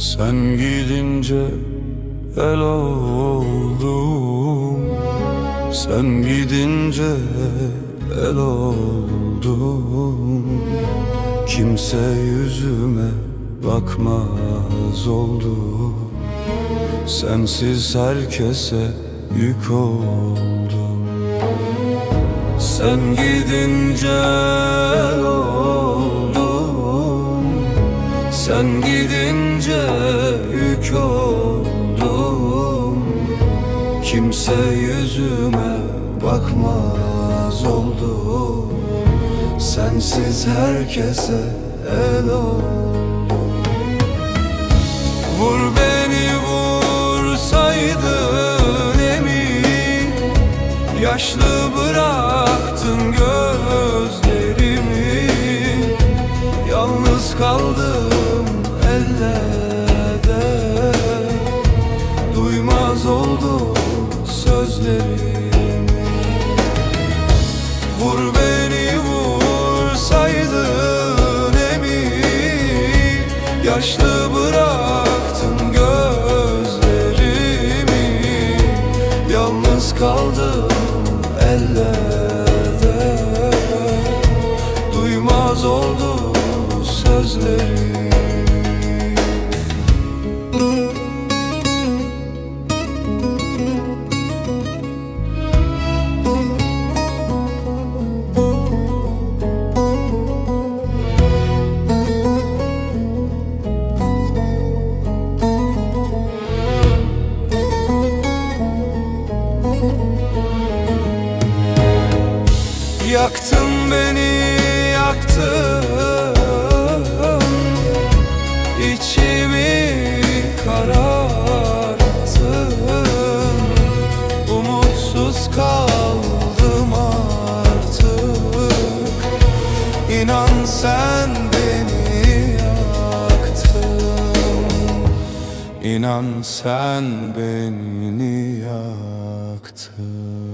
Sen gidince el oldum. Sen gidince el oldum. Kimse yüzüme bakmaz oldu. Sensiz herkese yük oldum. Sen gidince gidince yük oldum. Kimse yüzüme bakmaz oldu. Sensiz herkese el oldum. Vur beni vursaydın emin. Yaşlı bıraktın gözlerimi. Yalnız kaldım oldu sözlerimi? Vur beni vursaydın emin. Yaşlı bıraktın gözlerimi. Yalnız kaldım ellerde. Duymaz oldu sözleri Yaktın beni yaktın. İçimi kararttın. Umutsuz kaldım artık. İnan sen beni yaktın. İnan sen beni yaktın